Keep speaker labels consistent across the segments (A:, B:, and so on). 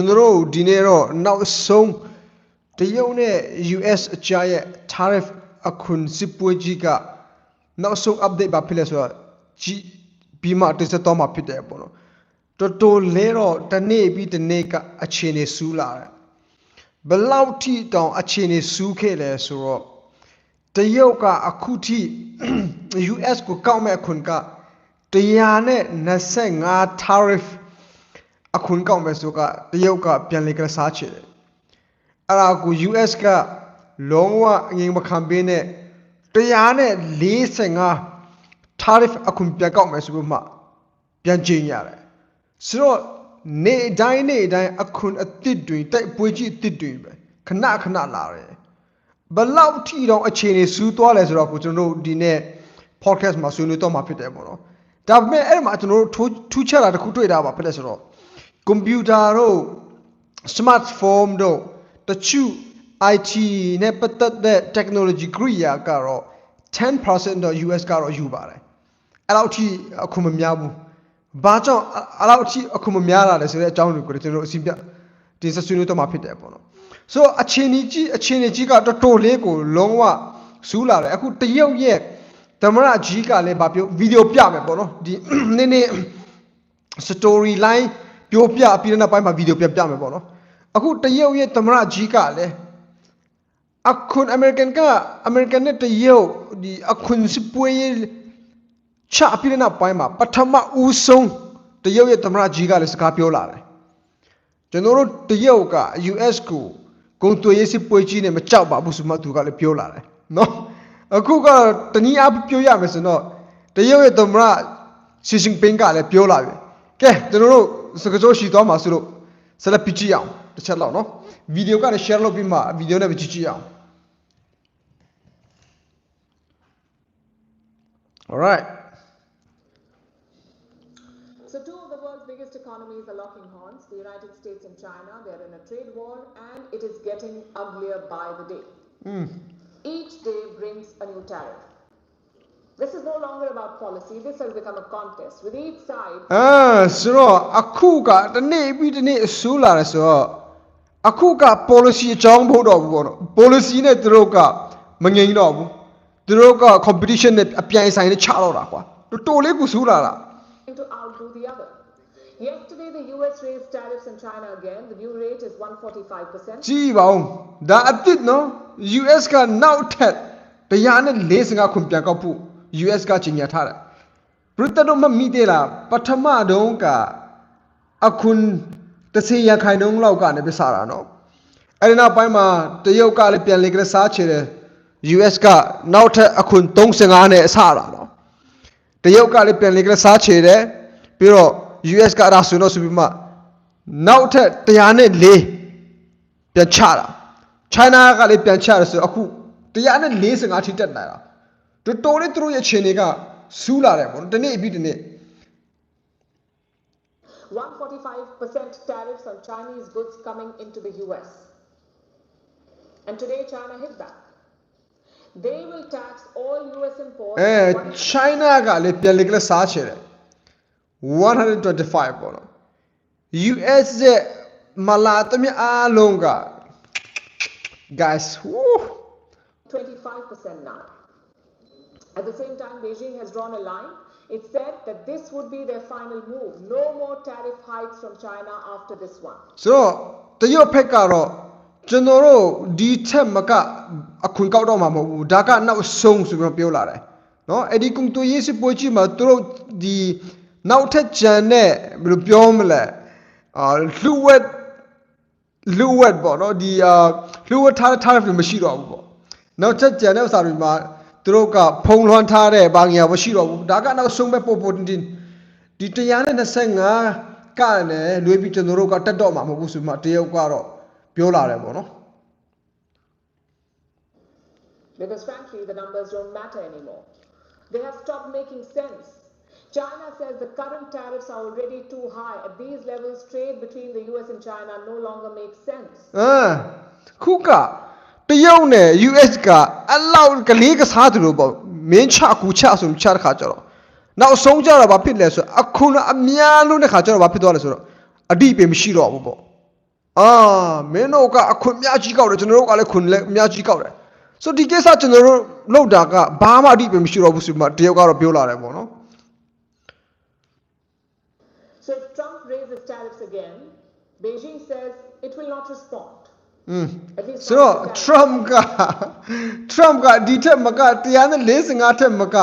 A: ကျွန်တော်တို့ဒီနေ့တော့နောက်ဆုံးတရုတ်နဲ့ US အကြားရဲ့ tariff အခွန်စစ်ပွဲကြီးကနောက်ဆုံး update ပါဖြစ်လဲဆိုတော့ကြီးပြီးမှတင်ဆက်တော့မှာဖြစ်တယ်ပေါ့နော်တော်တော်လဲတော့တစ်နေ့ပြီးတစ်နေ့ကအခြေအနေဆူးလာတယ်ဘယ်လောက်ထိတောင်အခြေအနေဆူးခဲ့လဲဆိုတော့တရုတ်ကအခုထိ US ကိုကောက်မဲ့အခွန်က125 tariff အခွန်ကောက်မယ်ဆိုကတရုတ်ကပြန်လေကစားချေတယ်အဲ့ဒါကို US ကလုံးဝအငြိမ်မခံပေးနဲ့145 tariff အခွန်ပြန်ကောက်မယ်ဆိုပြီးမှပြန်ကျင်းရတယ်ဆိုတော့နေတိုင်းနေတိုင်းအခွန်အစ်စ်တွေတိုက်ပွဲကြီးအစ်စ်တွေပဲခဏခဏလာတယ်ဘလောက်ထီတော့အခြေအနေစူးသွားလဲဆိုတော့ကိုကျွန်တော်တို့ဒီနေ့ podcast မှာဆွေးနွေးတော့မှာဖြစ်တယ်ပေါ့နော်ဒါပေမဲ့အဲ့မှာကျွန်တော်တို့ထူးထူးခြားတာတစ်ခုတွေ့တာပါဖြစ်လဲဆိုတော့ ကွန်ပျူတာတို့ smartphone တို့တချို့ IT နဲ့ပတ်သက်တဲ့ technology ကိရိယာကတော့10%တော့ US ကတော့ယူပါတယ်အဲ့လောက်ထိအခုမများဘူးဘာကြောင့်အဲ့လောက်ထိအခုမများလာလဲဆိုတဲ့အကြောင်းတွေကိုကျွန်တော်တို့အစီအပြဒီဆက်ဆွေးနွေးတော့မှာဖြစ်တယ်ပေါ့နော်ဆိုတော့အခြေအနေကြီးအခြေအနေကြီးကတော်တော်လေးကိုလုံးဝစူးလာတယ်အခုတရုတ်ရဲ့သမရကြီးကလည်းဗာပြောဗီဒီယိုပြမယ်ပေါ့နော်ဒီနည်းနည်း story line ပြောပြပြီးတဲ့နောက်ပိုင်းမှာဗီဒီယိုပြပြမယ်ပေါ့နော်အခုတရုတ်ရဲ့သမရကြီးကလည်းအခုအမေရိကန်ကအမေရိကန်နဲ့တရုတ်ဒီအခုစပွဲရဲ့ချပြီးတဲ့နောက်ပိုင်းမှာပထမဦးဆုံးတရုတ်ရဲ့သမရကြီးကလည်းစကားပြောလာတယ်ကျွန်တော်တို့တရုတ်က US ကိုဂုံသွေးရေးစစ်ပွဲကြီးနဲ့မကြောက်ပါဘူးဆိုမှသူကလည်းပြောလာတယ်နော်အခုကတနည်းအားပြောရမယ်ဆိုတော့တရုတ်ရဲ့သမရရှီရှင်းပင်းကလည်းပြောလာပြီကဲကျွန်တော်တို့ စကားစိုးရှိသွားမှာဆိုလို့ဆက်လက်ပြကြည့်အောင်တစ်ချက်လောက်နော်ဗီဒီယိုကလည်း share လုပ်ပြီးမှဗီဒီယိုနဲ့ပဲကြည့်ကြည့်အောင် alright
B: So two of the world's biggest economies are locking horns, the United States and China. They're in a trade war and it is getting uglier by the day. Each day brings a new tariff. This is no longer about policy, this has become a contest with each side
A: အာဆိုတော့အခုကတနေ့ပြီးတနေ့အဆိုးလာတယ်ဆိုတော့အခုက policy အကြောင်းမဟုတ်တော့ဘူးပေါ့နော် policy နဲ့သူတို့ကမငြိမ်တော့ဘူးသူတို့က competition နဲ့အပြိုင်ဆိုင်နဲ့ချတော့တာကွာတော်တော်လေးကိုဆိုးလာတာ
B: to outdo the other. Yesterday, the US raised tariffs on China again. The new rate is 145%.
A: ကြည့်ပါဦးဒါအစ်စ်နော် US ကနောက်ထပ်145ခွန်ပြန်ကောက်ဖို့ US ကကြီးညာထားတယ်ဘရစ်တတို့မမိသေးလားပထမတုန်းကအခု30ရခိုင်နှုန်းလောက်ကနေပြစားတာနော်အဲ့ဒီနောက်ပိုင်းမှာတရုတ်ကလည်းပြန်လေကစားချေတယ် US ကနောက်ထပ်အခု35နဲ့အဆတာနော်တရုတ်ကလည်းပြန်လေကစားချေတယ်ပြီးတော့ US ကအဲ့ဒါဆိုတော့ဆိုပြီးမှနောက်ထပ်104ပြန်ချတာ China ကလည်းပြန်ချတယ်ဆိုတော့အခု145ထိတက်လာတာ တော်တော်လေးသူတို့ရဲ့အခြေအနေကစူးလာတယ်ပေါ့နော်တနေ့ပြီးတနေ့
B: 145% tariffs on Chinese goods coming into the US. And today, China hit back. They will tax all US imports.
A: အဲ
B: What is-
A: China ကလည်းပြန်လေကလေးစားချယ်တယ်125ပေါ့နော် US ရဲ့မလာတမအားလုံးက guys woo,
B: 25% now. At the same time, Beijing has drawn a line. It said that this would be their final move. No more tariff hikes from China after this one.
A: ဆိုတော့တရုတ်ဖက်ကတော့ကျွန်တော်တို့ဒီထက်မကအခွင့်ကောက်တော့မှာမဟုတ်ဘူးဒါကနောက်ဆုံးဆိုပြီးတော့ပြောလာတယ်နော်အဲ့ဒီကုံတူရေးစစ်ပွဲကြီးမှာသူတို့ဒီနောက်ထပ်ကြံတဲ့ဘယ်လိုပြောမလဲအာလူဝက်လူဝက်ပေါ့နော်ဒီအာလူဝက်ထားထားတယ်မရှိတော့ဘူးပေါ့နောက်ထပ်ကြံတဲ့ဥစ္စာတွေမှာ သူတို့ကဖုံလွှမ်းထားတဲ့ဘာညာမရှိတော့ဘူးဒါကနောက်ဆုံးပဲပို့ပို့တင်တင်ဒီ125ကလည်းလွေးပြီးကျွန်တော်တို့ကတက်တော့မှာမဟုတ်ဘူးဆိုမှတရုတ်ကတော့ပြောလာတယ်ပေါ့နော်
B: Because frankly, the numbers don't matter anymore. They have stopped making sense. China says the current tariffs are already too high. At these levels, trade between the US and China no longer makes sense.
A: အာခုက တရုတ်နဲ့ US ကအလောက်ကလေးကစားသူလို့ပေါ့မင်းချကူချဆိုချတဲ့ခါကျတော့နောက်ဆုံးကြတော့ဘာဖြစ်လဲဆိုအခုနအများလုံးတဲ့ခါကျတော့ဘာဖြစ်သွားလဲဆိုတော့အတိပင်မရှိတော့ဘူးပေါ့အာမင်းတို့ကအခွင့်အများကြီးကောက်တယ်ကျွန်တော်တို့ကလည်းခွင့်လည်းအများကြီးကောက်တယ်ဆိုဒီကိစ္စကျွန်တော်တို့လောက်တာကဘာမှအတိအပယ်မရှိတော့ဘူးဆိုမှတယောက်ကတော့ပြောလာတယ်ပေါ့နော်
B: So if Trump raises tariffs again, Beijing says it will not respond.
A: อืม
B: At least
A: ဆိုတော့
B: not the tariff.
A: Trump က Trump ကဒီထက်မက145ထက်မက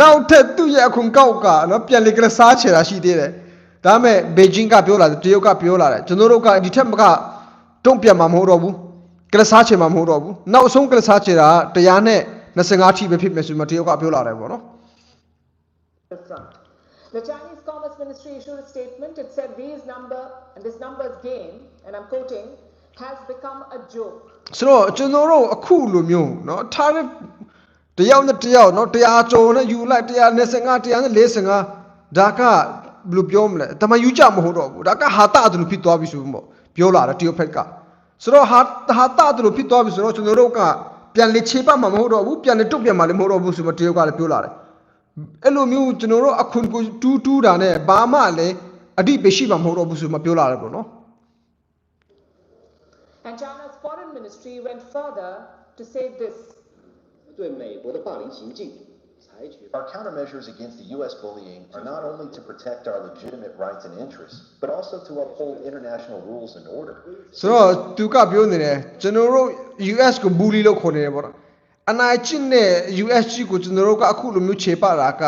A: နောက်ထပ်သူ့ရဲ့အခွင့်ကောက်ကနော်ပြန်လေကလစားချေတာရှိသေးတယ်ဒါပေမဲ့ဘေဂျင်းကပြောလာတယ်တရုတ်ကပြောလာတယ်ကျွန်တော်တို့ကဒီထက်မကတုံ့ပြန်မှာမဟုတ်တော့ဘူးကလစားချေမှာမဟုတ်တော့ဘူးနောက်ဆုံးကလစားချေတာ125ထိပဲဖြစ်မယ်ဆိုမှတရုတ်ကပြောလာတယ်ပေါ့နော်
B: the front. The Chinese Commerce Ministry issued a statement. It said these number and this number's gain, and I'm quoting, has become a joke.
A: ဆိုတော့ကျွန်တော်တို့အခုလိုမျိုးเนาะ tariff တယောက်နဲ့တယောက်เนาะတရားကြုံနဲ့ယူလိုက်125 145ဒါကဘယ်လိုပြောမလဲတမန်ယူကြမဟုတ်တော့ဘူးဒါကဟာတအတူဖြစ်သွားပြီဆိုပေါ့ပြောလာတယ်တရုတ်ဖက်ကဆိုတော့ဟာဟာတအတူဖြစ်သွားပြီဆိုတော့ကျွန်တော်တို့ကပြန်လေခြေပတ်မှာမဟုတ်တော့ဘူးပြန်လေတုတ်ပြန်မှာလည်းမဟုတ်တော့ဘူးဆိုတော့တရုတ်ကလည်းပြောလာတယ်အဲ့လိုမျိုးကျွန်တော်တို့အခွန်ကိုတူးတူးတာနဲ့ဘာမှလည်းအတိပရှိမှာမဟုတ်တော့ဘူးဆိုမှပြောလာတယ်ပေါ့နော်
B: And China's foreign ministry went further to say this.
C: 对美国的霸凌行径采取
D: Our countermeasures against the U.S. bullying are not only to protect our legitimate rights and interests, but also to uphold international rules and order.
A: ဆိုတော့သူကပြောနေတယ်ကျွန်တော်တို့ US ကို bully လို့ခေါ်နေတယ်ပေါ့နော်အနိုင်ကျင့်တဲ့ USG ကိုကျွန်တော်တို့ကအခုလိုမျိုးခြေပတာက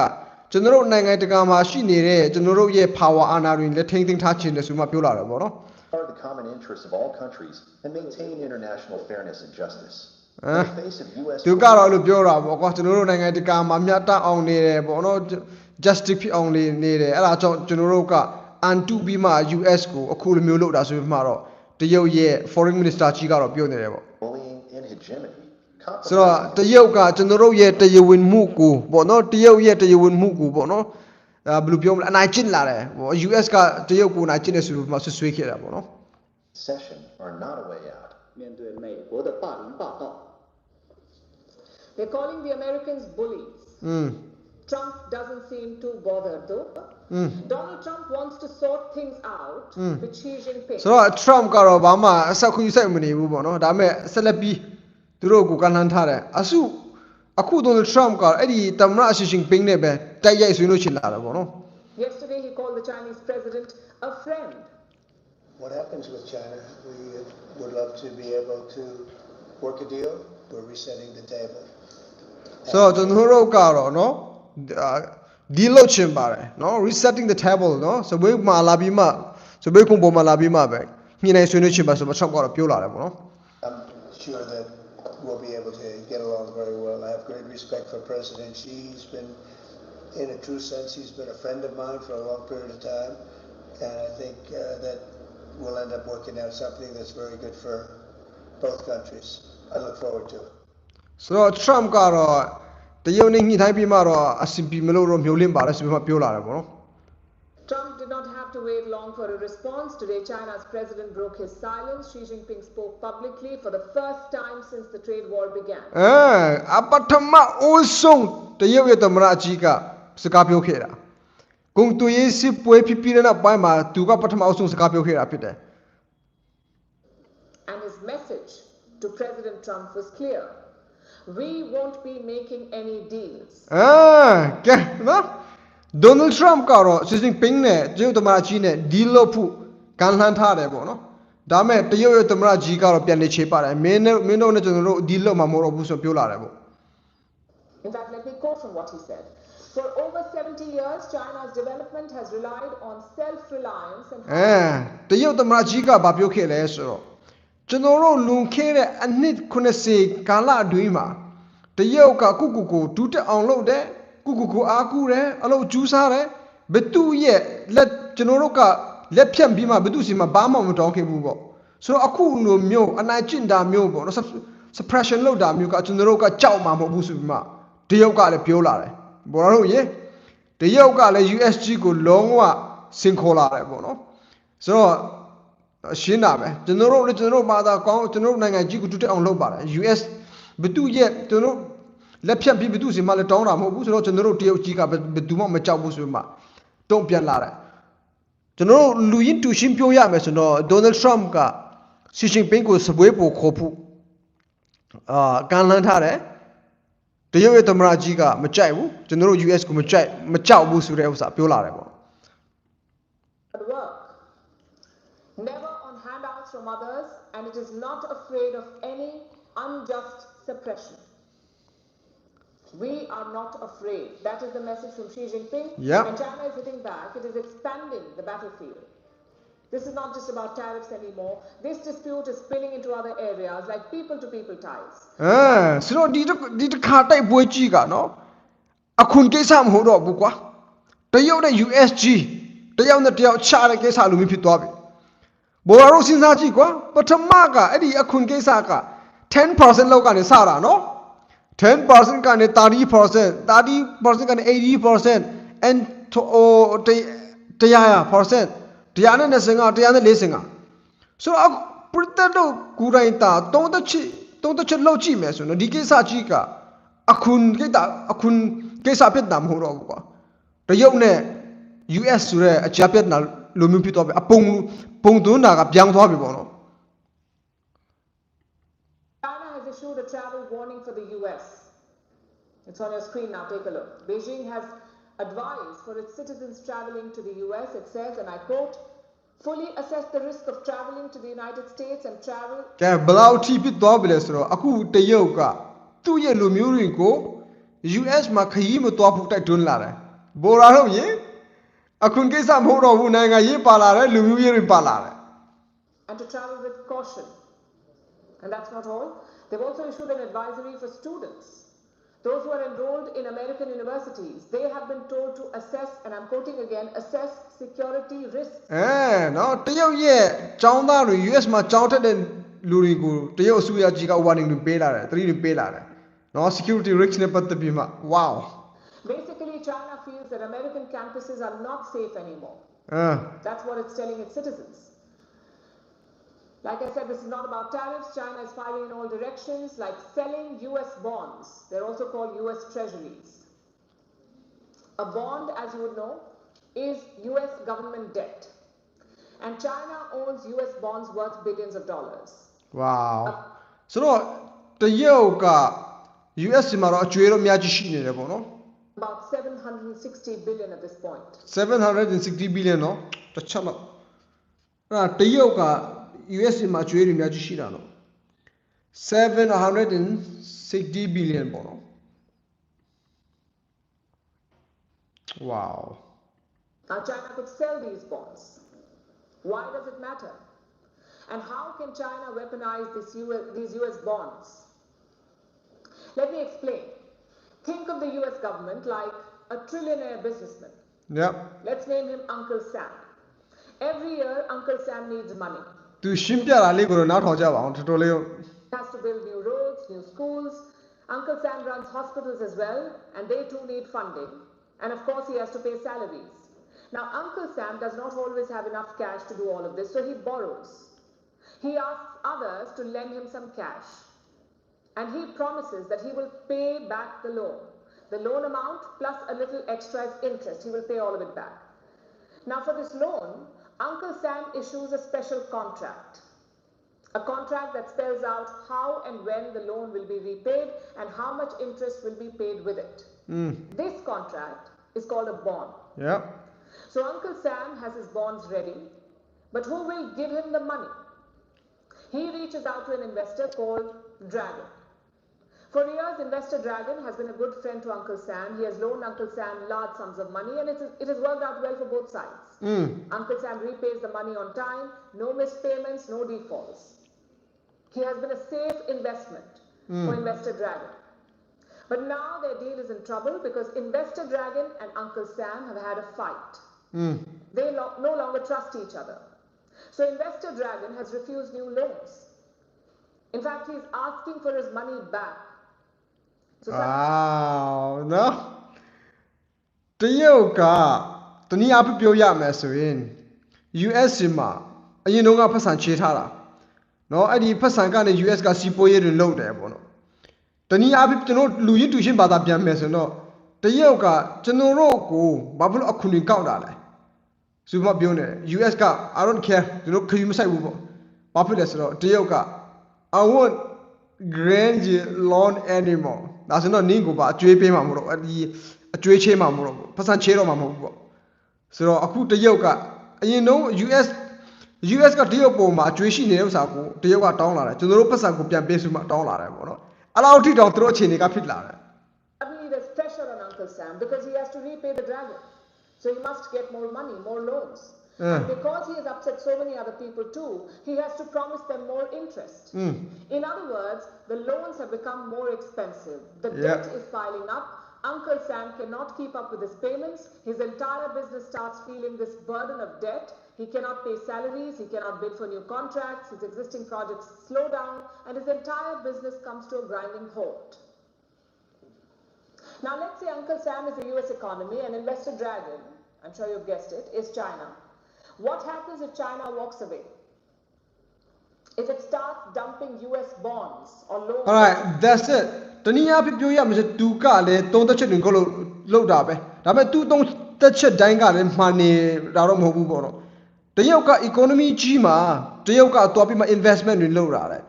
A: ကျွန်တော်တို့နိုင်ငံတကာမှာရှိနေတဲ့ကျွန်တော်တို့ရဲ့ power အာဏာတွေလက်ထိန်သိမ်းထားခြင်းတယ်ဆိုမှပြောလာတယ်ပေါ့နော်
D: Are the Common interests of all countries and maintain international fairness and justice. In
A: Eh?
D: the face of U.S.
A: သူကတော့အဲ့လိုပြောတာပေါ့ကွာကျွန်တော်တို့နိုင်ငံတကာမှာမြတ်တအောင်နေတယ်ပေါ့နော် justice ဖြစ်အောင်နေနေတယ်အဲ့ဒါကြောင့်ကျွန်တော်တို့ကအန်တူပြီးမှ US ကိုအခုလိုမျိုးလုပ်တာဆိုပြီးမှတော့တရုတ်ရဲ့ foreign minister ကြီးကတော့ပြောနေတယ်ပေါ့
D: bullying and hegemony,
A: ဆိုတော့
D: compromising
A: တရုတ်ကကျွန်တော်တို့ရဲ့တရားဝင်မှုကိုပေါ့နော်တရုတ်ရဲ့တရားဝင်မှုကိုပေါ့နော်အဲဘယ်လိုပြောမလဲအနိုင်ကျင့်လာတယ်ပေါ့ US ကတရုတ်ကိုအနိုင်ကျင့်နေဆိုပြီးမှဆွဆွေးခဲ့တာပေါ့နော်
D: secession are not a way out.
C: 面对美国的霸凌霸道，
B: They're calling the Americans bullies.
A: อืม
B: Trump doesn't seem too bothered though. Donald Trump wants to sort things out with Xi Jinping.
A: ဆိုတော့ Trump ကတော့ဘာမှအဆက်ခွင့်စိုက်မနေဘူးပေါ့နော်ဒါပေမဲ့ဆက်လက်ပြီးသူတို့ကိုကန့်လန့်ထားတယ်အစုအခု Donald Trump ကအဲ့ဒီသမ္မတ Xi Jinping နဲ့ပဲတိုက်ရိုက်ဆွေးနွေးချင်လာတယ်ပေါ့နော်
B: Yesterday he called the Chinese president a friend.
E: What happens with China? We uh, would love to be able to work a deal. We're resetting the table.
A: ဆိုတော့ကျွန်တော်တို့ကတော့နော်ဒီလောက်ချင်ပါတယ်နော် resetting the table နော်စပွဲမှာလာပြီးမှစပွဲကုံပေါ်မှာလာပြီးမှပဲညနေဆွေးနွေးချင်ပါဆိုတော့ Trump ကတော့ပြောလာတယ်ပေါ့နော်
E: I'm sure that we'll be able to get along very well. I have great respect for President Xi. He's been, in a true sense, he's been a friend of mine for a long period of time. And I think uh, that we'll end up working out something that's very good for both countries. I look forward to it.
A: ဆိုတော့ Trump ကတော့တရုတ်နဲ့ညှိနှိုင်းပြီးမှတော့အဆင်ပြေမလို့တော့မျိုးလင့်ပါတယ်ဆိုပြီးမှပြောလာတယ်ပေါ့နော်
B: Trump did not have to wait long for a response. Today, China's president broke his silence. Xi Jinping spoke publicly for the first time since the trade war began.
A: အဲအပထမအိုးဆုံးတရုတ်ရဲ့သမ္မတအကြီးကစကားပြောခဲ့တာ ဂုံတူရေးစစ်ပွဲဖြစ်ပြီးတဲ့နောက်ပိုင်းမှာသူကပထမအဆုံးစကားပြောခဲ့တာဖြစ်တယ်
B: And his message to President Trump was clear. We won't be making any deals.
A: အဲကဲနော်ဒေါ်နယ်ထရမ့်ကတော့စီစဉ်ပင်းနဲ့တရုတ်သမ္မတကြီးနဲ့ဒီလို့ဖို့ကန်လှန်ထားတယ်ပေါ့နော်ဒါမဲ့တရုတ်ရဲ့သမ္မတကြီးကတော့ပြန်နေချေပါတယ်မင်းနဲ့မင်းတို့နဲ့ကျွန်တော်တို့ဒီလို့မှမဟုတ်တော့ဘူးဆိုပြောလာတယ်ပေါ့
B: In fact, let me quote from what he said. For over 70 years, China's development has relied on self-reliance and
A: အဲတရုတ်သမ္မတကြီးကဗာပြောခဲ့လဲဆိုတော့ကျွန်တော်တို့လွန်ခဲ့တဲ့အနှစ်90ကာလအတွင်းမှာတရုတ်ကကုကုကိုဒူးတက်အောင်လုပ်တယ်ကုကုကိုအားကူတယ်အလုပ်ကျူးစားတယ်ဘသူရဲ့လက်ကျွန်တော်တို့ကလက်ဖြတ်ပြီးမှဘသူစီမှာဘာမှမတောင်းခဲ့ဘူးပေါ့ဆိုတော့အခုလိုမျိုးအနိုင်ကျင့်တာမျိုးပေါ့နော် sup- suppression လုပ်တာမျိုးကကျွန်တော်တို့ကကြောက်မှာမဟုတ်ဘူးဆိုပြီးမှတရုတ်ကလည်းပြောလာတယ် ဘောတော်တို့ရေတရုတ်ကလည်း USG ကိုလုံးဝစင်ခေါ်လာတယ်ပေါ့နော်ဆိုတော့ရှင်းတာပဲကျွန်တော်တို့လည်းကျွန်တော်တို့ဘာသာကောင်းကျွန်တော်တို့နိုင်ငံကြီးကိုတူတက်အောင်လုပ်ပါတယ် US ဘသူရဲ့ကျွန်တော်တို့လက်ဖြတ်ပြီးဘသူစီမှလည်းတောင်းတာမဟုတ်ဘူးဆိုတော့ကျွန်တော်တို့တရုတ်ကြီးကဘဘသူမှမကြောက်ဘူးဆိုမှတုံ့ပြန်လာတယ်ကျွန်တော်တို့လူရင်းတူရှင်းပြောရမယ်ဆိုတော့ Donald Trump ကစီရှင်ပင်းကိုစပွဲပိုခေါ်ဖို့အာကန်လန်းထားတယ် တရုတ်ရဲ့သမ္မတကြီးကမကြိုက်ဘူးကျွန်တော်တို့ US ကိုမကြိုက်မကြောက်ဘူးဆိုတဲ့ဥစ္စာပြောလာတယ်ပေါ့
B: at work. Never on handouts from others, and it is not afraid of any unjust suppression. We are not afraid. That is the message from Xi Jinping.
A: Yeah.
B: And China is hitting back. It is expanding the battlefield. This is not just about tariffs anymore. This dispute is spilling into other areas like people to people ties.
A: အဲဆိုတော့ဒီတစ်ဒီတစ်ခါတိုက်ပွဲကြီးကနော်အခွန်ကိစ္စမဟုတ်တော့ဘူးကွာတရုတ်နဲ့ USG တယောက်နဲ့တယောက်ချတဲ့ကိစ္စလိုမျိုးဖြစ်သွားပြီဘော်ရာတို့စဉ်းစားကြည့်ကွာပထမကအဲ့ဒီအခွန်ကိစ္စက10%လောက်ကနေစတာနော်10%ကနေ30% 30%ကနေ80% and to 100% 100နဲ့20က140က ဆိုတော့အခုပရိသတ်တို့ကိုယ်တိုင်တာသုံးသက်ချစ်သုံးသက်ချစ်လောက်ကြည့်မယ်ဆိုတော့ဒီကိစ္စကြီးကအခုကိစ္စအခုကိစ္စဖြစ်တာမဟုတ်တော့ဘူးကွာတရုတ်နဲ့ US ဆိုတဲ့အကြပြတ်နာလိုမျိုးဖြစ်သွားပြီအပုံပုံသွန်းတာကပြောင်းသွားပြီပေါ့နော်
B: China has issued a travel warning for the US. It's on your screen now, take a look. Beijing has advised for its citizens traveling to the US, it says, and I quote, fully assess the risk of traveling to the United States and travel
A: ကဲဘယ်လောက်ထိဖြစ်သွားပြီလဲဆိုတော့အခုတရုတ်ကသူ့ရဲ့လူမျိုးတွေကို US မှာခရီးမသွားဖို့တိုက်တွန်းလာတယ်ဘော်ရာတော့ယင်အခုကိစ္စမဟုတ်တော့ဘူးနိုင်ငံရေးပါလာတယ်လူမျိုးရေးတွေပါလာတယ်
B: and to travel with caution. And that's not all. They've also issued an advisory for students. Those who are enrolled in American universities, they have been told to assess, and I'm quoting again, assess security risks.
A: အဲနော်တရုတ်ရဲ့ចောင်းသားတွေ US မှာចောင်းထက်တဲ့လူတွေကိုတရုတ်အစိုးရကြီးက warning တွေပေးလာတယ်သတိတွေပေးလာတယ်နော် security risk နဲ့ပတ်သက်ပြီးမှ wow
B: Basically, China feels that American campuses are not safe anymore.
A: အဲ
B: That's what it's telling its citizens. Like I said, this is not about tariffs. China is fighting in all directions, like selling US bonds. They're also called US treasuries. A bond, as you would know, is US government debt. And China owns US bonds worth billions of dollars.
A: wow ဆိုတော့တရုတ်က US မှာတော့အကျွေးတော့အများကြီးရှိနေတယ်ပေါ့နော်
B: About 760 billion at this point.
A: 760 billion နော်တစ်ချက်တော့အဲ့ဒါတရုတ်က US immature energy shirano 760 billion bono. Wow.
B: Now china could sell these bonds. Why does it matter? And how can china weaponize this US, these us bonds? Let me explain. Think of the us government like a trillionaire businessman.
A: Yeah.
B: Let's name him uncle sam. Every year, Uncle Sam needs money.
A: သူရှင်းပြတာလေးကိုတော့နားထောင်ကြပါအောင်တော်တော်လေး
B: He has to build new roads, new schools. Uncle Sam runs hospitals as well, and they too need funding. And of course, he has to pay salaries. Now, Uncle Sam does not always have enough cash to do all of this, so he borrows. He asks others to lend him some cash. And he promises that he will pay back the loan. The loan amount plus a little extra is interest. He will pay all of it back. Now, for this loan, Uncle Sam issues a special contract. A contract that spells out how and when the loan will be repaid and how much interest will be paid with it. Hmm. This contract is called a bond.
A: yep
B: So Uncle Sam has his bonds ready, but who will give him the money? He reaches out to an investor called Dragon. For years, Investor Dragon has been a good friend to Uncle Sam. He has loaned Uncle Sam large sums of money, and it, is, it has worked out well for both sides. Hmm. Uncle Sam repays the money on time, no missed payments, no defaults. He has been a safe investment hmm. for Investor Dragon. But now their deal is in trouble because Investor Dragon and Uncle Sam have had a fight. Hmm. They lo- no longer trust each other. So Investor Dragon has refused new loans. In fact, he is asking for his money back. So some-
A: wow နော်တရုတ်ကတနည်းအားဖြင့်ပြောရမယ်ဆိုရင် US မှာအရင်တုန်းကဖက်ဆန်ချေးထားတာနော်အဲ့ဒီဖက်ဆန်ကနေ US ကစီးပွားရေးတွေလုပ်တယ်ပေါ့နော်တနည်းအားဖြင့်ကျွန်တော်လူရင်းတူရှင်းဘာသာပြန်မယ်ဆိုတော့တရုတ်ကကျွန်တော်တို့ကိုဘာဖြစ်လို့အခုနေကောက်တာလဲဆိုမှပြောနေတယ် US က I don't care ကျွန်တော်ခရီးမဆိုင်ဘူးပေါ့ဘာဖြစ်လဲဆိုတော့တရုတ်က I want grand lawn animal ဒါဆိုတော့နင်းကိုပါအကျွေးပေးမှာမဟုတ်တော့ဒီအကျွေးချေးမှာမဟုတ်တော့ပတ်စံချေးတော့မှာမဟုတ်ဘူးပေါ့ဆိုတော့အခုတရုတ်ကအရင်တော့ US US ကတရုတ်ပုံမှာအကျွေးရှိနေတဲ့ဥစ္စာကိုတရုတ်ကတောင်းလာတယ်ကျွန်တော်တို့ပတ်စံကိုပြန်ပေးစုမှတောင်းလာတယ်ပေါ့နော်အဲ့လောက်ထိတောင်သူတို့အခြေအနေကဖြစ်လာတယ်
B: Suddenly there's pressure on Uncle Sam because he has to repay the dragon. So he must get more money, more loans.
A: Yeah.
B: And because he has upset so many other people too, he has to promise them more interest. Hmm. In other words, the loans have become more expensive. The
A: Yeah.
B: debt is piling up. Uncle Sam cannot keep up with his payments. His entire business starts feeling this burden of debt. He cannot pay salaries, he cannot bid for new contracts, his existing projects slow down, and his entire business comes to a grinding halt. Now, let's say Uncle Sam is the US economy and investor dragon, I'm sure you've guessed it, is China. What happens if China walks away? If it starts dumping US bonds or loans?
A: alright that's it တနည်းအားဖြင့်ပြောရမယ်ဆိုသူကလည်းသုံးသက်ချက်တွေကိုလို့လောက်တာပဲဒါပေမဲ့သူသုံးသက်ချက်တိုင်းကလည်းမှန်နေတာတော့မဟုတ်ဘူးပေါ့နော်တရုတ်က economy ကြီးမှာတရုတ်ကသွားပြီးမှ investment တွေလုပ်လာတယ်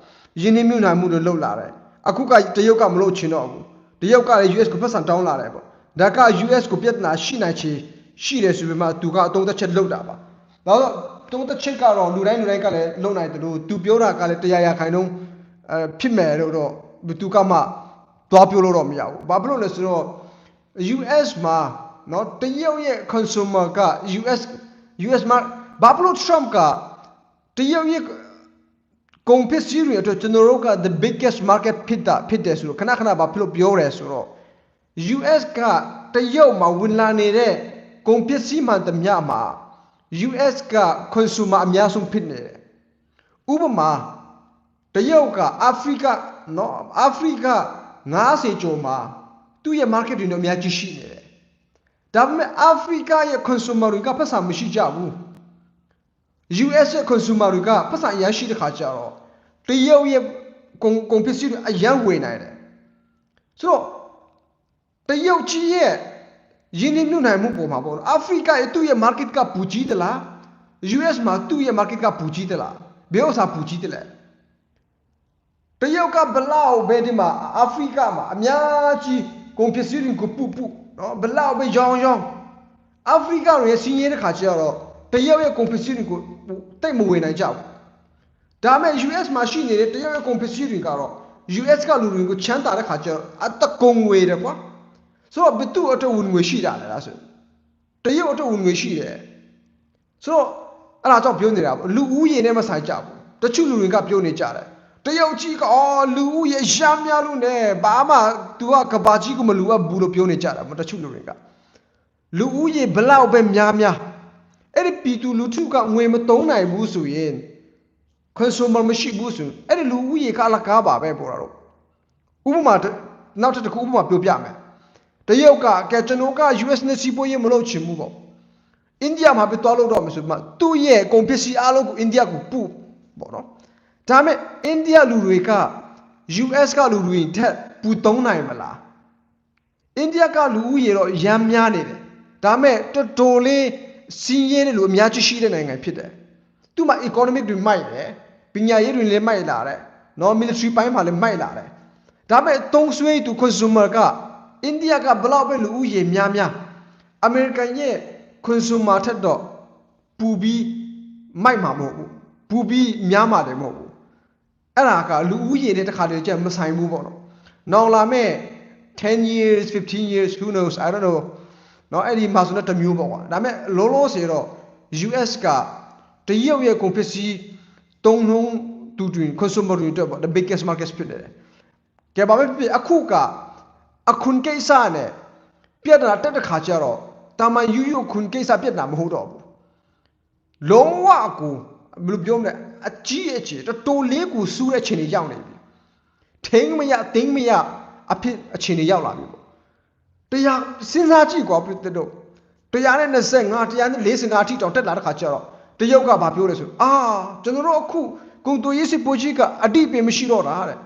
A: ယင်းနှိမ့်မြှုပ်နှံမှုတွေလုပ်လာတယ်အခုကတရုတ်ကမလုပ်ချင်တော့ဘူးတရုတ်ကလည်း US ကိုပတ်စံတောင်းလာတယ်ပေါ့ဒါက US ကိုပြဿနာရှိနိုင်ချေရှိတယ်ဆိုပေမဲ့သူကအသုံးသက်ချက်လုပ်တာပါ ဒါတော့သုံးသက်ချက်ကတော့လူတိုင်းလူတိုင်းကလည်းလုပ်နိုင်တယ်လို့သူပြောတာကလည်းတရားရခိုင်နှုန်းအဲဖြစ်မယ်လို့တော့ဘယ်သူကမှသွားပြောလို့တော့မရဘူးဘာဖြစ်လို့လဲဆိုတော့ US မှာเนาะတရုတ်ရဲ့ consumer က US US မှာဘာဖြစ်လို့ Trump ကတရုတ်ရဲ့ကုန်ပစ္စည်းတွေအတွက်ကျွန်တော်တို့က the biggest market ဖြစ်တာဖြစ်တယ်ဆိုတော့ခဏခဏဘာဖြစ်လို့ပြောရဲဆိုတော့ US ကတရုတ်မှာဝင်လာနေတဲ့ကုန်ပစ္စည်းမှန်သမျှမှာ US က consumer အများဆုံးဖြစ်နေတယ်ဥပမာတရုတ်ကအာဖရိကနော်အာဖရိက90ကျော်မှာသူ့ရဲ့ market တွေတော့အများကြီးရှိနေတယ်ဒါပေမဲ့အာဖရိကရဲ့ consumer တွေကပတ်စံမရှိကြဘူး US ရဲ့ consumer တွေကပတ်စံအများရှိတဲ့ခါကျတော့တရုတ်ရဲ့ကုန်ကုန်ပစ္စည်းတွေအများဝယ်နိုင်တယ်ဆိုတော့တရုတ်ကြီးရဲ့ ယင်းနှိမ့်ညွှန်နိုင်မှုပေါ်မှာပေါ့နော်အာဖရိကရဲ့သူ့ရဲ့ market ကပူကြီးသလား US မှာသူ့ရဲ့ market ကပူကြီးသလားဘယ်ဥစ္စာပူကြီးတယ်လဲတရုတ်ကဘလောက်ပဲဒီမှာအာဖရိကမှာအများကြီးကုန်ပစ္စည်းတွေကိုပူပူနော်ဘလောက်ပဲရောင်းရောင်းအာဖရိကရဲ့စီးရဲတဲ့ခါကျတော့တရုတ်ရဲ့ကုန်ပစ္စည်းတွေကိုတိတ်မဝေနိုင်ကြဘူးဒါပေမဲ့ US မှာရှိနေတဲ့တရုတ်ရဲ့ကုန်ပစ္စည်းတွေကတော့ US ကလူတွေကိုချမ်းသာတဲ့ခါကျတော့အတကုံဝေတယ်ကွာ ဆိုတော့ဘသူ့အတွက်ဝင်ငွေရှိတာလဲလားဆိုတရုတ်အတွက်ဝင်ငွေရှိတယ်ဆိုတော့အဲ့ဒါကြောင့်ပြောနေတာပေါ့လူဦးရေနဲ့မဆိုင်ကြဘူးတချို့လူတွေကပြောနေကြတယ်တရုတ်ကြီးကအော်လူဦးရေရှားများလို့ ਨੇ ဘာမှ तू ကကဘာကြီးကမလူအပ်ဘူးလို့ပြောနေကြတာမတချို့လူတွေကလူဦးရေဘလောက်ပဲများများအဲ့ဒီပြည်သူလူထုကငွေမသုံးနိုင်ဘူးဆိုရင် consumer မရှိဘူးဆိုရင်အဲ့ဒီလူဦးရေကအလကားပါပဲပေါ်တာတော့ဥပမာတစ်နောက်တစ်ခုဥပမာပြောပြမယ် တရုတ်ကကဲကျွန်တော်က US နဲ့စီးပွားရေးမလုပ်ချင်ဘူးပေါ့အိန္ဒိယမှာပဲတွားလို့တော့မယ်ဆိုမှသူ့ရဲ့ကုန်ပစ္စည်းအားလုံးကိုအိန္ဒိယကိုပို့ပေါ့နော်ဒါပေမဲ့အိန္ဒိယလူတွေက US ကလူတွေထက်ပူသုံးနိုင်မလားအိန္ဒိယကလူဦးရေတော့ရမ်းများနေတယ်ဒါပေမဲ့တော်တော်လေးစီးရဲတဲ့လူအများကြီးရှိတဲ့နိုင်ငံဖြစ်တယ်သူ့မှာ economic တွေမိုက်တယ်ပညာရေးတွေလည်းမိုက်လာတယ်နော် military ပိုင်းမှာလည်းမိုက်လာတယ်ဒါပေမဲ့သုံးဆွေးသူ consumer က အိန္ဒိယကဘလောက်ပဲလူဦးရေများများအမေရိကန်ရဲ့ consumer ထက်တော့ပူပြီးမိုက်မှာမဟုတ်ဘူးပူပြီးများမှာလည်းမဟုတ်ဘူးအဲ့ဒါကလူဦးရေနဲ့တစ်ခါတည်းကျမဆိုင်ဘူးပေါ့နော်။နောက်လာမဲ့10 years 15 years who knows I don't know နော်အဲ့ဒီမှာဆိုတော့တစ်မျိုးပေါ့ကွာဒါပေမဲ့လောလောဆယ်တော့ US ကတရုတ်ရဲ့ကုန်ပစ္စည်းသုံးနှုန်းသူတွင် consumer တွေအတွက်ပေါ့ the biggest market ဖြစ်နေတယ်ကဲဘာပဲဖြစ်ဖြစ်အခုက အခွန်ကိစ္စနဲ့ပြဿနာတက်တဲ့ခါကျတော့တာမန်ယူယူခွန်ကိစ္စပြဿနာမဟုတ်တော့ဘူးလုံးဝကိုဘယ်လိုပြောမလဲအကြီးအကျယ်တော်တော်လေးကိုစူးတဲ့အခြေအနေရောက်နေပြီထိန်းမရသိမ်းမရအဖြစ်အခြေအနေရောက်လာပြီပေါ့တရားစဉ်းစားကြည့်ကွာပြတဲ့တော့တရားနဲ့25တရားနဲ့45အထိတောင်တက်လာတဲ့ခါကျတော့တရုတ်ကဘာပြောလဲဆိုအာကျွန်တော်တို့အခုဂုံတူရေးစစ်ပိုးကြီးကအတိပင်မရှိတော့တာတဲ့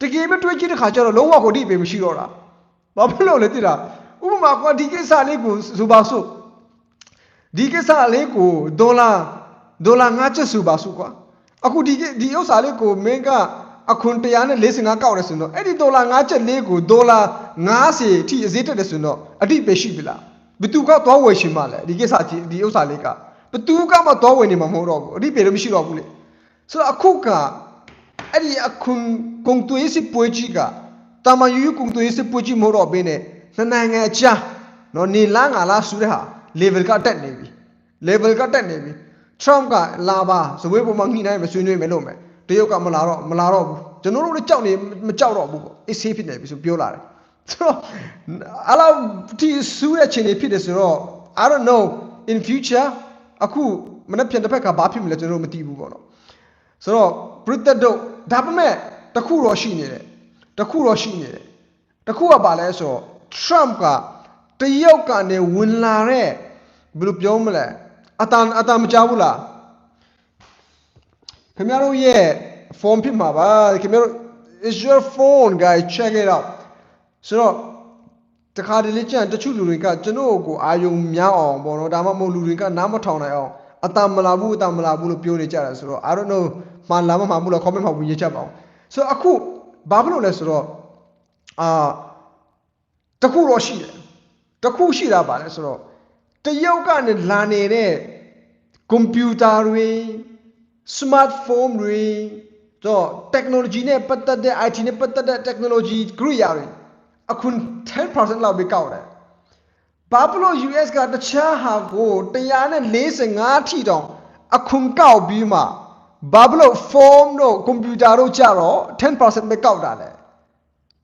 A: တကယ်ပဲတွေးကြည့်တဲ့ခါကျတော့လုံးဝကိုအတိအပေမရှိတော့တာဘာဖြစ်လို့လဲသိလားဥပမာကွာဒီကိစ္စလေးကိုဆိုပါစို့ဒီကိစ္စလေးကိုဒေါ်လာဒေါ်လာ9ချက်ဆိုပါစို့ကွာအခုဒီဒီဥစ္စာလေးကိုမင်းကအခွန်145ကောက်တယ်ဆိုတော့အဲ့ဒီဒေါ်လာ5ချက်လေးကိုဒေါ်လာ90အထိအဈေးတက်တယ်ဆိုတော့အတိပဲရှိပြီလားဘသူကသွားဝယ်ရှင်မလဲဒီကိစ္စကြီးဒီဥစ္စာလေးကဘသူကမှသွားဝယ်နေမှာမဟုတ်တော့ဘူးအတိပဲတော့မရှိတော့ဘူးလေဆိုတော့အခုက အဲ့ဒီအခွန်ကုန်သွေးစစ်ပွဲကြီးကတာမန်ယူယူကုန်သွေးစစ်ပွဲကြီးမဟုတ်တော့ဘင်းနဲ့နှစ်နိုင်ငံအကြားနော်နေလားငါလားဆိုတဲ့ဟာ level ကတက်နေပြီ level ကတက်နေပြီ Trump ကလာပါဇဝေးပေါ်မှာညှိနှိုင်းမယ်ဆွေးနွေးမယ်လို့မယ်တရုတ်ကမလာတော့မလာတော့ဘူးကျွန်တော်တို့လည်းကြောက်နေမကြောက်တော့ဘူးပေါ့အေးဆေးဖြစ်နေပြီဆိုပြောလာတယ်ဆိုတော့အဲ့လောက်ဒီဆူတဲ့ချိန်တွေဖြစ်တယ်ဆိုတော့ I don't know in future အခုမနေ့ပြန်တစ်ဖက်ကဘာဖြစ်မလဲကျွန်တော်တို့မသိဘူးပေါ့နော်ဆိုတော့ Britain တို့ ဒါပေမဲ့တစ်ခုတော့ရှိနေတယ်တစ်ခုတော့ရှိနေတယ်တစ်ခုကဘာလဲဆိုတော့ Trump ကတရုတ်ကနေဝင်လာတဲ့ဘယ်လိုပြောမလဲအတန်အတန်မကြောက်ဘူးလားခင်ဗျားတို့ရဲ့ form ဖြစ်မှာပါခင်ဗျားတို့ is your phone guys check it out ဆိုတော့တခါတလေကြံတချို့လူတွေကကျွန်တော်ကိုအာယုံများအောင်ပေါ့နော်ဒါမှမဟုတ်လူတွေကနားမထောင်နိုင်အောင်အတန်မလာဘူးအတန်မလာဘူးလို့ပြောနေကြတယ်ဆိုတော့ I don't know မှန်လားမမှန်ဘူးလား comment မှာဝင်ရေးချက်ပါအောင်ဆိုတော့အခုဘာဖြစ်လို့လဲဆိုတော့အာတခုတော့ရှိတယ်တခုရှိတာပါလဲဆိုတော့တရုတ်ကနေလာနေတဲ့ကွန်ပျူတာတွေ smartphone တွေတော့ technology နဲ့ပတ်သက်တဲ့ IT နဲ့ပတ်သက်တဲ့ technology ကရိယာတွေအခု10%လောက်ပဲကောက်တယ်ဘာဖြစ်လို့ US ကတခြားဟာကို145ထိတောင်အခုကောက်ပြီးမှ ဘာဖြစ်လို့ form တို့ computer တို့ကြတော့10%ပဲကောက်တာလဲ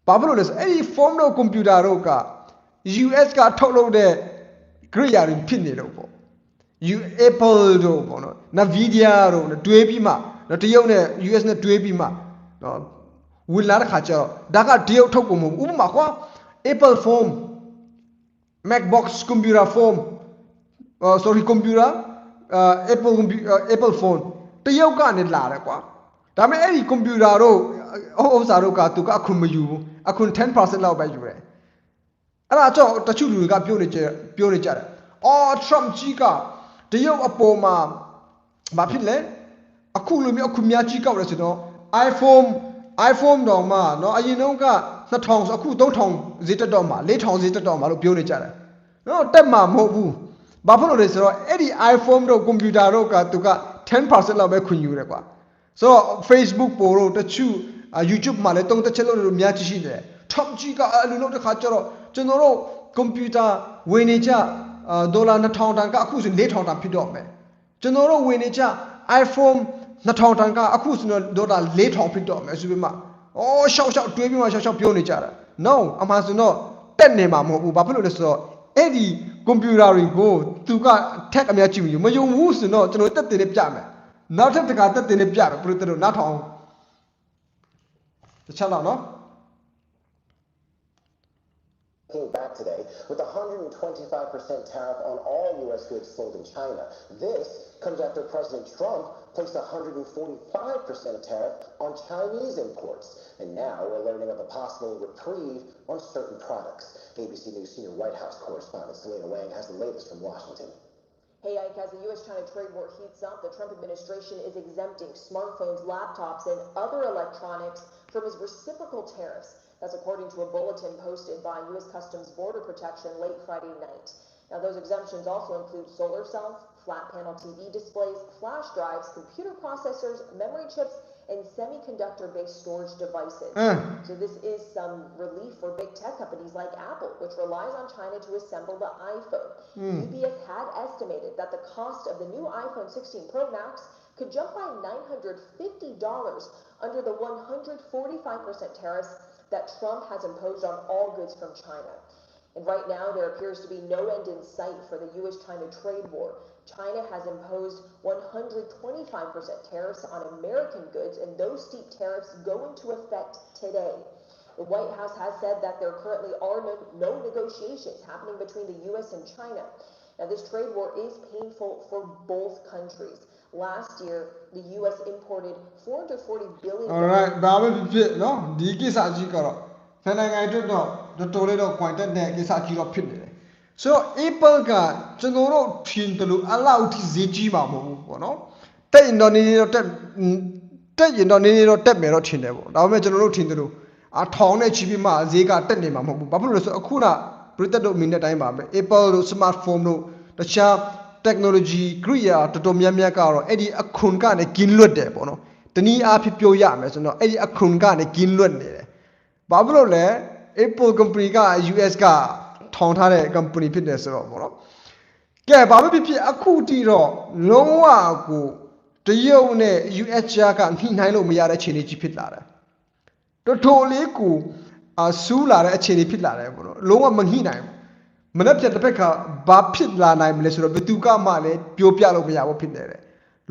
A: ဘာဖြစ်လို့လဲဆိုအဲ့ဒီ form တို့ computer တို့က US ကထုတ်လုပ်တဲ့ကရိယာတွေဖြစ်နေတော့ပေါ့ you apple တို့ပေါ့နော် nvidia တို့နဲ့တွဲပြီးမှနော်တရုတ်နဲ့ US နဲ့တွဲပြီးမှနော်ဝင်လာတဲ့ခါကျတော့ဒါကတရုတ်ထုတ်ကုန်မဟုတ်ဘူးဥပမာကွာ apple phone macbox computer phone uh, sorry computer uh, apple compu- uh, apple phone တရုတ်ကနေလာတယ်ကွာဒါပေမဲ့အဲ့ဒီ computer တို့ဥစ္စာတို့ကသူကအခုမယူဘူးအခု10%လောက်ပဲယူတယ် အဲ့ဒါကြောင့်တချို့လူတွေကပြောနေကြပြောနေကြတယ်။အော် Trump ကြီးကတရုတ်အပေါ်မှာဘာဖြစ်လဲအခုလိုမျိုးအခုများကြီးကောက်လဲဆိုတော့ iPhone iPhone တော့မှเนาะအရင်တုန်းက2000ဆိုအခု3000ဈေးတက်တော့မှ4000ဈေးတက်တော့မှလို့ပြောနေကြတယ်။နော်တက်မှာမဟုတ်ဘူး။ဘာဖြစ်လို့လဲဆိုတော့အဲ့ဒီ iPhone တို့ computer တို့ကသူက 10%လောက်ပဲခွင့်ယူတယ်ကွာ။ဆိုတော့ Facebook ပို့တို့တချို့အာ YouTube မှာလည်းတုံးတစ်ချက်လို့လို့များကြီးရှိနေတယ်။ Top ကြီးကအဲ့လိုလုပ်တဲ့ခါကျတော့ကျွန်တော်တို့ကွန်ပျူတာဝင်နေကြအာဒေါ်လာ2000တန်ကအခုဆို4000တန်ဖြစ်တော့မယ်။ကျွန်တော်တို့ဝင်နေကြ iPhone 2000တန်ကအခုဆိုတော့ဒေါ်လာ4000ဖြစ်တော့မယ်ဆိုပြီးမှအော်ရှောက်ရှောက်တွေးပြီးမှရှောက်ရှောက်ပြောနေကြတာ။ No အမှန်ဆိုတော့တက်နေမှာမဟုတ်ဘူး။ဘာဖြစ်လို့လဲဆိုတော့ အဲ့ဒီကွန်ပျူတာတွေကိုသူကထက်အများကြည့်မယူမယုံဘူးဆိုတော့ကျွန်တော်တက်တင်နေပြမယ်။နောက်ထပ်တစ်ခါတက်တင်နေပြမယ်ဘယ်လိုတက်လို့နောက်ထောင်တစ်ချက်လောက်နော်
C: came back today with a 125% tariff on all U.S. goods sold in China. This comes after President Trump placed a 145% tariff on Chinese imports. And now we're learning of a possible reprieve on certain products. ABC News senior White House correspondent Selena Wang has the latest from Washington.
F: Hey Ike, as the U.S.-China trade war heats up, the Trump administration is exempting smartphones, laptops, and other electronics from its reciprocal tariffs. That's according to a bulletin posted by U.S. Customs Border Protection late Friday night. Now, those exemptions also include solar cells, flat panel TV displays, flash drives, computer processors, memory chips, and semiconductor-based storage devices. Hmm. So this is some relief for big tech companies like Apple, which relies on China to assemble the iPhone. Hmm. UBS had estimated that the cost of the new iPhone 16 Pro Max could jump by $950 under the 145% tariffs that Trump has imposed on all goods from China. And right now, there appears to be no end in sight for the U.S. China trade war. China has imposed 125% tariffs on American goods, and those steep tariffs go into effect today. The White House has said that there currently are no, no negotiations happening between the U.S. and China. Now, this trade war is painful for both countries. last year the US imported 440 billion
A: All right ဘာပဲဖြစ်ဖြစ်နော်ဒီကိစ္စကြီးကတော့နိုင်ငံအတွက်တော့တော်တော်လေးတော့ quantum နဲ့ကိစ္စကြီးတော့ဖြစ်နေတယ် so apple ကကျွန်တော်တို့ထင်တယ်လို့အလောက်ထိဈေးကြီးမှာမဟုတ်ဘူးပေါ့နော်တက်ရင်တော့နေနေတော့တက်တက်ရင်တော့နေနေတော့တက်မယ်တော့ထင်တယ်ပေါ့ဒါပေမဲ့ကျွန်တော်တို့ထင်တယ်လို့အထောင်နဲ့ချီပြီးမှဈေးကတက်နေမှာမဟုတ်ဘူးဘာဖြစ်လို့လဲဆိုအခုက Britain တို့အမိနဲ့တိုင်းပါပဲ Apple တို့ smartphone တို့တခြား technology ကိရိယာတော်တော်များများကတော့အဲ့ဒီအခွန်ကနေกินလွတ်တယ်ပေါ့နော်တနည်းအားဖြင့်ပြောရမယ်ဆိုတော့အဲ့ဒီအခွန်ကနေกินလွတ်နေတယ်ဘာဖြစ်လို့လဲ Apple company က US ကထောင်ထားတဲ့ company ဖြစ်တယ်ဆိုတော့ပေါ့နော် ကဲဘာဖြစ်ဖြစ်ဖြစ်အခုတီတော့လုံးဝကိုတရုတ်နဲ့ US ကြားကညှိနှိုင်းလို့မရတဲ့အခြေအနေကြီးဖြစ်လာတယ်တော်တော်လေးကိုအဆူးလာတဲ့အခြေအနေဖြစ်လာတယ်ပေါ့နော်လုံးဝမညှိနိုင်ဘူး မနေ့ပြန်တစ်ဖက်ကဘာဖြစ်လာနိုင်မလဲဆိုတော့ဘယ်သူကမှလည်းပြောပြလို့မရဘူးဖြစ်နေတယ်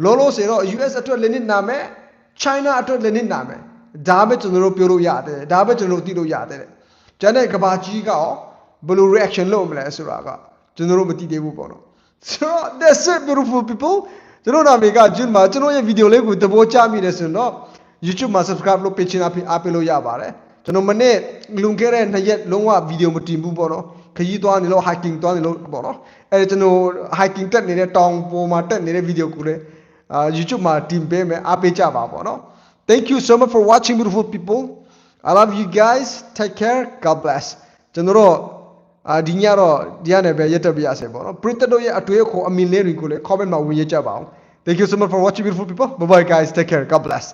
A: လုံးလုံးစေတော့ US အတွက်လည်းနစ်နာမယ် China အတွက်လည်းနစ်နာမယ်ဒါပဲကျွန်တော်တို့ပြောလို့ရတယ်ဒါပဲကျွန်တော်တို့သိလို့ရတယ်တဲ့ကျန်တဲ့ကဘာကြီးကရောဘယ်လို reaction လုပ်မလဲဆိုတာကကျွန်တော်တို့မသိသေးဘူးပေါ့နော် so that's it beautiful people ကျွန်တော်နာမည်ကဂျွန်းမှာကျွန်တော်ရဲ့ video လေးကိုသဘောကျမိတယ်ဆိုတော့ YouTube မှာ subscribe လုပ်ပေးချင်တာဖြစ်အားပေးလို့ရပါတယ်ကျွန်တော်မနေ့လွန်ခဲ့တဲ့နှစ်ရက်လုံးဝ video မတင်ဘူးပေါ့နော် ခရီးသွားနေလို့ hiking သွားနေလို့ပေါ့နော်အဲကျွန်တော် hiking တက်နေတဲ့တောင်ပေါ်မှာတက်နေတဲ့ video ကိုလည်းအာ YouTube မှာတင်ပေးမယ်အားပေးကြပါပေါ့နော် Thank you so much for watching beautiful people I love you guys take care God bless ကျွန်တော်တို့အာဒီညတော့ဒီကနေပဲရက်တက်ပြရစေပေါ့နော်ပရိသတ်တို့ရဲ့အတွေ့အခေါ်အမြင်လေးတွေကိုလည်း comment မှာဝင်ရကြပါအောင် Thank you so much for watching beautiful people bye bye guys take care God bless